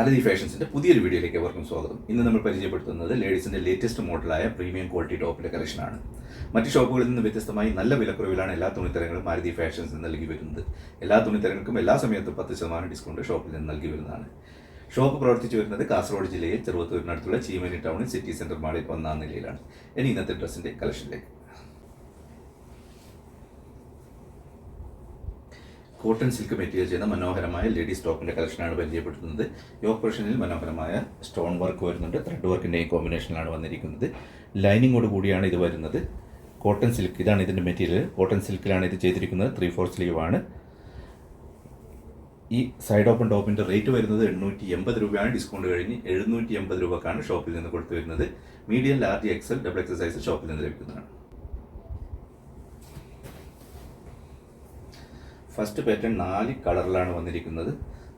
അരതി ഫാഷൻസിന്റെ പുതിയൊരു വീഡിയോയിലേക്ക് അവർക്കും സ്വാഗതം. ഇന്ന് നമ്മൾ പരിചയപ്പെടുത്തുന്നത് ലേഡീസിന്റെ ലേറ്റസ്റ്റ് മോഡലായ പ്രീമിയം ക്വാളിറ്റി ടോപ്പിന്റെ കളക്ഷനാണ് മറ്റ് ഷോപ്പുകളിൽ നിന്ന് വ്യത്യസ്തമായി നല്ല വിലക്കുറവിലാണ് എല്ലാ തുണിത്തരങ്ങളും മാരുതി ഫാഷൻസ് നൽകി വരുന്നത്. എല്ലാ തുണിത്തരങ്ങൾക്കും എല്ലാ സമയത്തും പത്ത് ശതമാനം ഡിസ്കൗണ്ട് ഷോപ്പിൽ നിന്ന് നൽകി വരുന്നതാണ്. ഷോപ്പ് പ്രവർത്തിച്ചു വരുന്നത് കാസർഗോഡ് ജില്ലയിൽ ചെറുവത്തൂരിനടുത്തുള്ള ചീമനി ടൗണിൽ സിറ്റി സെന്റർ മാളിൽ ഒന്നാം നിലയിലാണ്. ഇനി ഇന്നത്തെ ഡ്രസ്സിന്റെ കളക്ഷനിലേക്ക് കോട്ടൺ സിൽക്ക് മെറ്റീരിയൽ ചെയ്യുന്ന മനോഹരമായ ലേഡീസ് ടോപ്പിന്റെ കളക്ഷനാണ് പരിചയപ്പെടുത്തുന്നത്. യോക്ക് പ്രഷനിൽ മനോഹരമായ സ്റ്റോൺ വർക്ക് വരുന്നുണ്ട്. ത്രെഡ് വർക്കിന്റെയും കോമ്പിനേഷനിലാണ് വന്നിരിക്കുന്നത്. ലൈനിങ്ങോട് കൂടിയാണ് ഇത് വരുന്നത്. കോട്ടൺ സിൽക്ക് ഇതാണ് ഇതിന്റെ മെറ്റീരിയൽ. കോട്ടൺ സിൽക്കിലാണ് ഇത് ചെയ്തിരിക്കുന്നത്. ത്രീ ഫോർ ആണ് ഈ സൈഡ് ഓപ്പൺ ടോപ്പിന്റെ റേറ്റ് വരുന്നത് എണ്ണൂറ്റി എൺപത് രൂപയാണ്. ഡിസ്കൗണ്ട് കഴിഞ്ഞ് എഴുന്നൂറ്റി എൺപത് രൂപക്കാണ് ഷോപ്പിൽ നിന്ന് കൊടുത്തു വരുന്നത്. Medium large XL double XL size ഷോപ്പിൽ നിന്ന് ലഭിക്കുന്നതാണ്. ഫസ്റ്റ് പാറ്റേൺ നാല് കളറിലാണ് വന്നിരിക്കുന്നത്.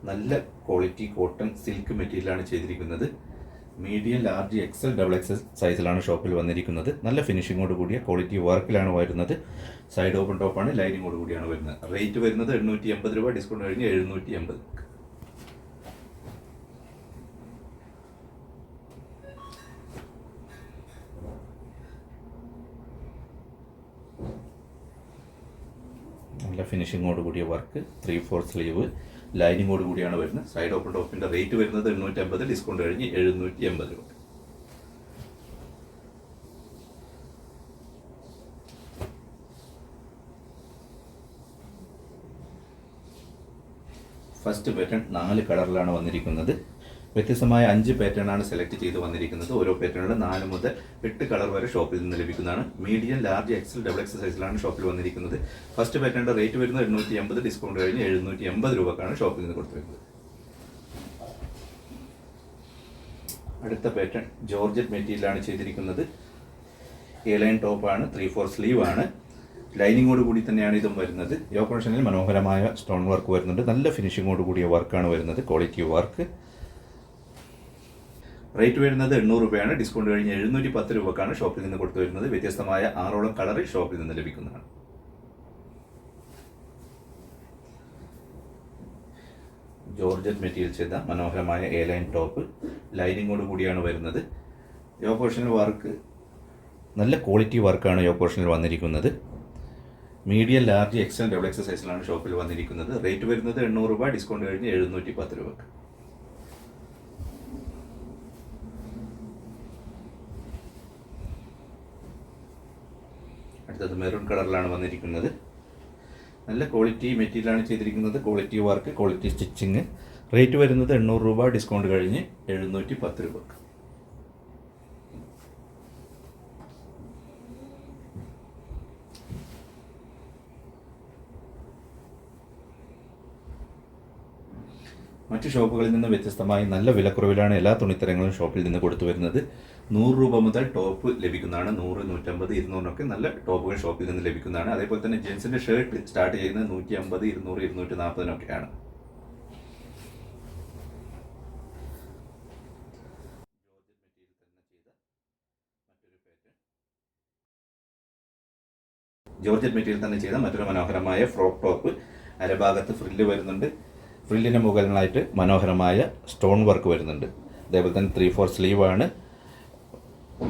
നല്ല ക്വാളിറ്റി കോട്ടൺ സിൽക്ക് മെറ്റീരിയലാണ് ചെയ്തിരിക്കുന്നത്. Medium large XL double XL സൈസിലാണ് ഷോപ്പിൽ വന്നിരിക്കുന്നത്. നല്ല ഫിനിഷിങ്ങോട് കൂടിയ ക്വാളിറ്റി വർക്കിലാണ് വരുന്നത്. സൈഡ് ഓപ്പൺ ടോപ്പാണ് ലൈനിങ്ങോട് കൂടിയാണ് വരുന്നത്. റേറ്റ് വരുന്നത് എണ്ണൂറ്റി എൺപത് രൂപ ഡിസ്കൗണ്ട് കഴിഞ്ഞ് എഴുന്നൂറ്റി എൺപത് നല്ല ഫിനിഷിങ്ങോട് കൂടിയ വർക്ക് ത്രീ ഫോർ സ്ലീവ് ലൈനിങ്ങോട് കൂടിയാണ് വരുന്നത്. സൈഡ് ഓപ്പൺ ടോപ്പിന്റെ റേറ്റ് വരുന്നത് എണ്ണൂറ്റി അമ്പത് ഡിസ്കൗണ്ട് കഴിഞ്ഞ് എഴുന്നൂറ്റി എൺപത് രൂപ. ഫസ്റ്റ് പാറ്റേൺ നാല് കളറിലാണ് വന്നിരിക്കുന്നത്. വ്യത്യസ്തമായ അഞ്ച് പാറ്റേണാണ് സെലക്ട് ചെയ്ത് വന്നിരിക്കുന്നത്. ഓരോ പാറ്റേണിലും നാല് മുതൽ എട്ട് കളർ വരെ ഷോപ്പിൽ നിന്ന് ലഭിക്കുന്നതാണ്. Medium large XL double XL സൈസിലാണ് ഷോപ്പിൽ വന്നിരിക്കുന്നത്. ഫസ്റ്റ് പാറ്റേണിന്റെ റേറ്റ് വരുന്നത് എണ്ണൂറ്റി എൺപത് ഡിസ്കൗണ്ട് കഴിഞ്ഞ് എഴുന്നൂറ്റി എൺപത് രൂപക്കാണ് ഷോപ്പിൽ നിന്ന് കൊടുത്തിരിക്കുന്നത്. അടുത്ത പാറ്റേൺ ജോർജറ്റ് മെറ്റീരിയലാണ് ചെയ്തിരിക്കുന്നത്. എ ലൈൻ ടോപ്പാണ് ത്രീ ഫോർ സ്ലീവ് ആണ് ലൈനിങ്ങോട് കൂടി തന്നെയാണ് ഇതും വരുന്നത്. യോപ്പറേഷനിൽ മനോഹരമായ സ്റ്റോൺ വർക്ക് വരുന്നുണ്ട്. നല്ല ഫിനിഷിങ്ങോട് കൂടിയ വർക്കാണ് വരുന്നത്. ക്വാളിറ്റി വർക്ക് റേറ്റ് വരുന്നത് എണ്ണൂറ് രൂപയാണ്. ഡിസ്കൗണ്ട് കഴിഞ്ഞ് എഴുന്നൂറ്റി പത്ത് രൂപക്കാണ് ഷോപ്പിൽ നിന്ന് കൊടുത്തു വരുന്നത് വ്യത്യസ്തമായ ആറോളം കളറിൽ ഷോപ്പിൽ നിന്ന് ലഭിക്കുന്നതാണ്. ജോർജറ്റ് മെറ്റീരിയൽ ചെയ്ത മനോഹരമായ എ ലൈൻ ടോപ്പ് ലൈനിങ്ങോട് കൂടിയാണ് വരുന്നത്. യോ പോർഷനിൽ വർക്ക് നല്ല ക്വാളിറ്റി വർക്കാണ് യോ പോർഷനിൽ വന്നിരിക്കുന്നത്. മീഡിയം ലാർജ് എക്സൽ ഡബിൾ എക്സസൈസിലാണ് ഷോപ്പിൽ വന്നിരിക്കുന്നത്. റേറ്റ് വരുന്നത് എണ്ണൂറ് രൂപ ഡിസ്കൗണ്ട് കഴിഞ്ഞ് എഴുന്നൂറ്റി പത്ത് രൂപക്ക്. അടുത്തത് മെറൂൺ കളറിലാണ് വന്നിരിക്കുന്നത്. നല്ല ക്വാളിറ്റി മെറ്റീരിയലാണ് ചെയ്തിരിക്കുന്നത്. Quality work quality stitching rate വരുന്നത് എണ്ണൂറ് രൂപ ഡിസ്കൗണ്ട് കഴിഞ്ഞ് എഴുന്നൂറ്റി പത്ത് രൂപക്ക്. മറ്റ് ഷോപ്പുകളിൽ നിന്ന് വ്യത്യസ്തമായി നല്ല വിലക്കുറവിലാണ് എല്ലാ തുണിത്തരങ്ങളും ഷോപ്പിൽ നിന്ന് കൊടുത്തു വരുന്നത്. നൂറ് രൂപ മുതൽ ടോപ്പ് ലഭിക്കുന്നതാണ്. നൂറ് നൂറ്റമ്പത് ഇരുന്നൂറിനൊക്കെ നല്ല ടോപ്പുകൾ ഷോപ്പിൽ നിന്ന് ലഭിക്കുന്നതാണ്. അതേപോലെ തന്നെ ജെൻസിന്റെ ഷർട്ട് സ്റ്റാർട്ട് ചെയ്യുന്നത് നൂറ്റി അമ്പത് ഇരുന്നൂറ് ഇരുന്നൂറ്റി നാൽപ്പതിനൊക്കെയാണ് ജോർജറ്റ് മെറ്റീരിയൽ തന്നെ ചെയ്ത മറ്റൊരു മനോഹരമായ ഫ്രോക്ക് ടോപ്പ്. അരഭാഗത്ത് ഫ്രില്ല് വരുന്നുണ്ട്. ഫ്രില്ലിന് മുകളിലായിട്ട് മനോഹരമായ സ്റ്റോൺ വർക്ക് വരുന്നുണ്ട്. അതേപോലെ തന്നെ ത്രീ ഫോർ സ്ലീവ് ആണ്.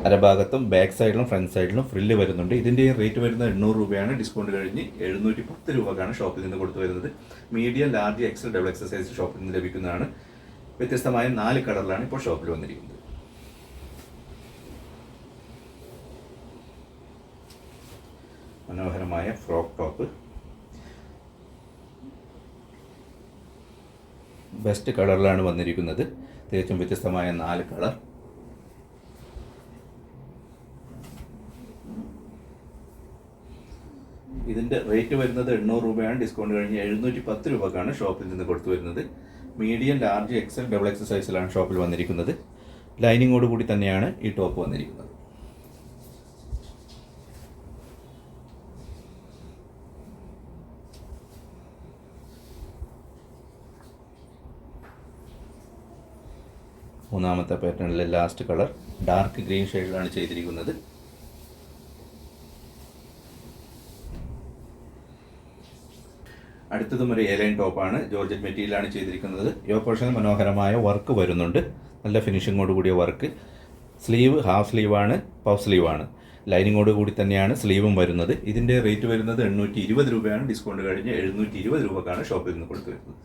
അരഭാഗത്തും ബാക്ക് സൈഡിലും ഫ്രണ്ട് സൈഡിലും ഫ്രില്ല് വരുന്നുണ്ട്. ഇതിന്റെ റേറ്റ് വരുന്നത് എണ്ണൂറ് രൂപയാണ്. ഡിസ്കൗണ്ട് കഴിഞ്ഞ് എഴുന്നൂറ്റി പത്ത് രൂപക്കാണ് ഷോപ്പിൽ നിന്ന് കൊടുത്തു വരുന്നത്. Medium large XL double XL size ഷോപ്പിൽ നിന്ന് ലഭിക്കുന്നതാണ്. വ്യത്യസ്തമായ നാല് കളറിലാണ് ഇപ്പോൾ ഷോപ്പിൽ വന്നിരിക്കുന്നത്. മനോഹരമായ ഫ്രോക്ക് ടോപ്പ് ബെസ്റ്റ് കളറിലാണ് വന്നിരിക്കുന്നത്. തികച്ചും വ്യത്യസ്തമായ നാല് കളർ. ഇതിന്റെ റേറ്റ് വരുന്നത് എണ്ണൂറ് രൂപയാണ്. ഡിസ്കൗണ്ട് കഴിഞ്ഞ് എഴുന്നൂറ്റി പത്ത് രൂപക്കാണ് ഷോപ്പിൽ നിന്ന് കൊടുത്തു വരുന്നത്. Medium large XL double XL സൈസിലാണ് ഷോപ്പിൽ വന്നിരിക്കുന്നത്. ലൈനിങ്ങോട് കൂടി തന്നെയാണ് ഈ ടോപ്പ് വന്നിരിക്കുന്നത്. മൂന്നാമത്തെ പാറ്റേണിലെ ലാസ്റ്റ് കളർ ഡാർക്ക് ഗ്രീൻ ഷെയ്ഡിലാണ് ചെയ്തിരിക്കുന്നത്. അടുത്തതും ഒരു എലൈൻ ടോപ്പാണ് ജോർജറ്റ് മെറ്റീരിയലാണ് ചെയ്തിരിക്കുന്നത്. യോ പോർഷനിൽ മനോഹരമായ വർക്ക് വരുന്നുണ്ട്. നല്ല ഫിനിഷിങ്ങോട് കൂടിയ വർക്ക് സ്ലീവ് ഹാഫ് സ്ലീവാണ് പഫ് സ്ലീവാണ് ലൈനിങ്ങോട് കൂടി തന്നെയാണ് സ്ലീവും വരുന്നത്. ഇതിന്റെ റേറ്റ് വരുന്നത് എണ്ണൂറ്റി ഇരുപത് രൂപയാണ്. ഡിസ്കൗണ്ട് കഴിഞ്ഞ് എഴുന്നൂറ്റി ഇരുപത് രൂപക്കാണ് ഷോപ്പിൽ നിന്ന് കൊടുത്തു വരുന്നത്.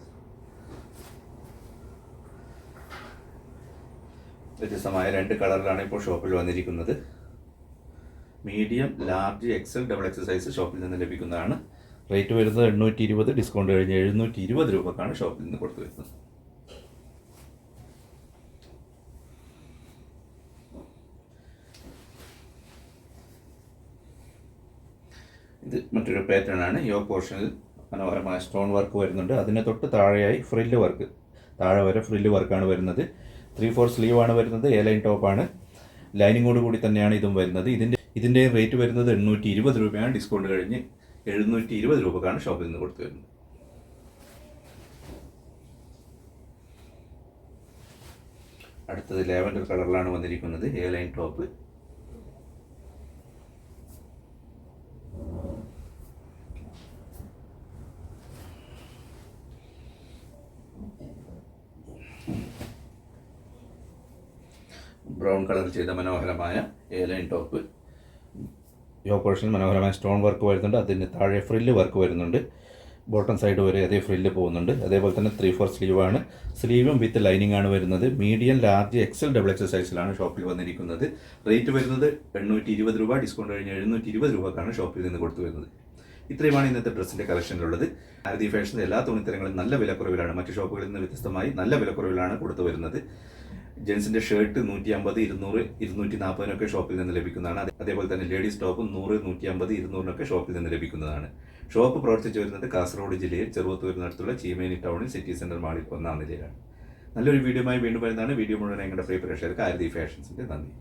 വ്യത്യസ്തമായ രണ്ട് കളറിലാണ് ഇപ്പോൾ ഷോപ്പിൽ വന്നിരിക്കുന്നത്. Medium large XL double XL size ഷോപ്പിൽ നിന്ന് ലഭിക്കുന്നതാണ്. റേറ്റ് വരുന്നത് എണ്ണൂറ്റി ഇരുപത് ഡിസ്കൗണ്ട് കഴിഞ്ഞ് എഴുന്നൂറ്റി ഇരുപത് രൂപക്കാണ് ഷോപ്പിൽ നിന്ന് കൊടുത്തു വരുന്നത്. ഇത് മറ്റൊരു പാറ്റേൺ ആണ്. യോ പോർഷനിൽ മനോഹരമായ സ്റ്റോൺ വർക്ക് വരുന്നുണ്ട്. അതിന് തൊട്ട് താഴെയായി ഫ്രില്ല് വർക്ക് താഴെ വരെ ഫ്രില്ല് വർക്കാണ് വരുന്നത്. ത്രീ ഫോർ ആണ് വരുന്നത് എ ലൈൻ ടോപ്പാണ് ലൈനിങ്ങോട് കൂടി തന്നെയാണ് ഇതും വരുന്നത്. ഇതിന്റെ ഇതിന്റെ റേറ്റ് വരുന്നത് എണ്ണൂറ്റി ഇരുപത് രൂപയാണ്. ഡിസ്കൗണ്ട് കഴിഞ്ഞ് എഴുന്നൂറ്റി ഇരുപത് രൂപക്കാണ് ഷോപ്പിൽ നിന്ന് കൊടുത്തു വരുന്നത്. അടുത്തത് ലാവൻഡർ കളറിലാണ് വന്നിരിക്കുന്നത്. A line top brown colour ചെയ്ത മനോഹരമായ A line top. Yoke portion മനോഹരമായ സ്റ്റോൺ വർക്ക് വരുന്നുണ്ട്. അതിന് താഴെ ഫ്രില്ല് വർക്ക് വരുന്നുണ്ട്. ബോട്ടം സൈഡ് വരെ അതേ ഫ്രില്ല് പോകുന്നുണ്ട്. അതേപോലെ തന്നെ ത്രീ ഫോർ സ്ലീവാണ് സ്ലീവും വിത്ത് ലൈനിങ് ആണ് വരുന്നത്. Medium large XL double XL സൈസിലാണ് ഷോപ്പിൽ വന്നിരിക്കുന്നത്. റേറ്റ് വരുന്നത് എണ്ണൂറ്റി ഇരുപത് രൂപ ഡിസ്കൗണ്ട് കഴിഞ്ഞ് എഴുന്നൂറ്റി ഇരുപത് രൂപക്കാണ് ഷോപ്പിൽ നിന്ന് കൊടുത്തു വരുന്നത്. ഇത്രയുമാണ് ഇന്നത്തെ ഡ്രസ്സിന്റെ കളക്ഷനിലുള്ളത്. ഭാരതി ഫാഷന്റെ എല്ലാ തുണിത്തരങ്ങളും നല്ല വിലക്കുറവിലാണ്. മറ്റു ഷോപ്പുകളിൽ നിന്ന് വ്യത്യസ്തമായി നല്ല വിലക്കുറവിലാണ് കൊടുത്തു വരുന്നത്. ജെൻസിന്റെ ഷർട്ട് നൂറ്റി അമ്പത് ഇരുന്നൂറ് ഇരുന്നൂറ്റി നാൽപ്പതിനൊക്കെ ഷോപ്പിൽ നിന്ന് ലഭിക്കുന്നതാണ്. അതേപോലെ തന്നെ ലേഡീസ് ടോപ്പും നൂറ് നൂറ്റി അമ്പത് ഇരുന്നൂറിനൊക്കെ ഷോപ്പിൽ നിന്ന് ലഭിക്കുന്നതാണ്. ഷോപ്പ് പ്രവർത്തിച്ചു വരുന്നത് കാസർഗോഡ് ജില്ലയിൽ ചെറുവത്തൂരിനടുത്തുള്ള ചീമേനി ടൗണിൽ സിറ്റി സെന്റർ മാളിൽ ഒന്നാം നിലയിലാണ്. നല്ലൊരു വീഡിയോയുമായി വീണ്ടും വരുന്നതാണ്. വീഡിയോ മുഴുവൻ ഞങ്ങളുടെ പ്രിയ പ്രേക്ഷകർക്ക് ആരതി ഫാഷൻസിന്റെ നന്ദി.